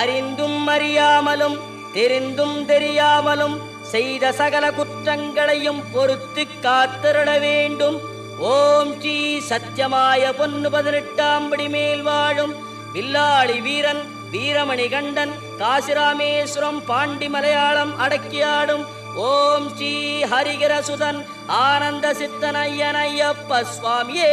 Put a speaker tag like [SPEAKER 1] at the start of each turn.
[SPEAKER 1] அறிந்தும் அறியாமலும் தெரிந்தும் தெரியாமலும் செய்த சகல குற்றங்களையும் பொறுத்து காத்திருட வேண்டும். ஓம் ஸ்ரீ சத்தியமாய பொன்னு பதினெட்டாம் படி மேல் வாழும் வில்லாளி வீரன் வீரமணி கண்டன் காசிராமேஸ்வரம் பாண்டி மலையாளம் அடக்கியாடும் ஓம் ஸ்ரீ ஹரிகரசுதன் ஆனந்த சித்தனையனையப்ப சுவாமியே.